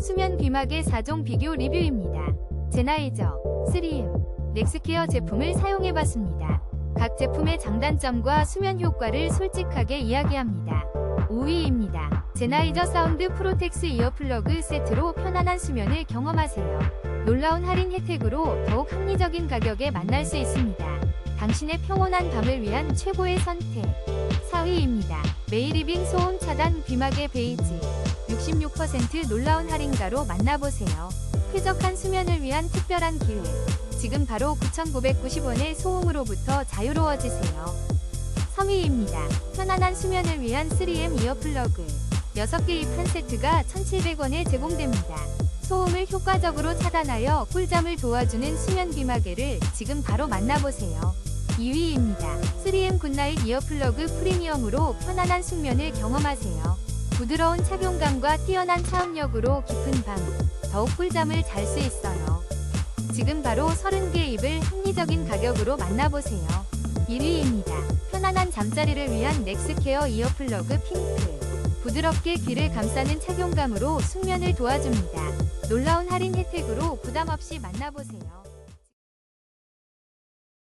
수면 귀마개 4종 비교 리뷰입니다. 제나이저, 3M, 넥스케어 제품을 사용해봤습니다. 각 제품의 장단점과 수면 효과를 솔직하게 이야기합니다. 5위입니다. 제나이저 사운드 프로텍스 이어플러그 세트로 편안한 수면을 경험하세요. 놀라운 할인 혜택으로 더욱 합리적인 가격에 만날 수 있습니다. 당신의 평온한 밤을 위한 최고의 선택. 4위입니다. 메이리빙 소음 차단 귀마개 베이지. 66% 놀라운 할인가로 만나보세요. 쾌적한 수면을 위한 특별한 기회. 지금 바로 9,990원의 소음으로부터 자유로워지세요. 3위입니다. 편안한 수면을 위한 3M 이어플러그. 6개 입한 세트가 1,700원에 제공됩니다. 소음을 효과적으로 차단하여 꿀잠을 도와주는 수면 귀마개를 지금 바로 만나보세요. 2위입니다. 3M 굿나잇 이어플러그 프리미엄으로 편안한 숙면을 경험하세요. 부드러운 착용감과 뛰어난 차음력으로 깊은 밤, 더욱 꿀잠을 잘 수 있어요. 지금 바로 30개 입을 합리적인 가격으로 만나보세요. 1위입니다. 편안한 잠자리를 위한 넥스케어 이어플러그 핑크. 부드럽게 귀를 감싸는 착용감으로 숙면을 도와줍니다. 놀라운 할인 혜택으로 부담 없이 만나보세요.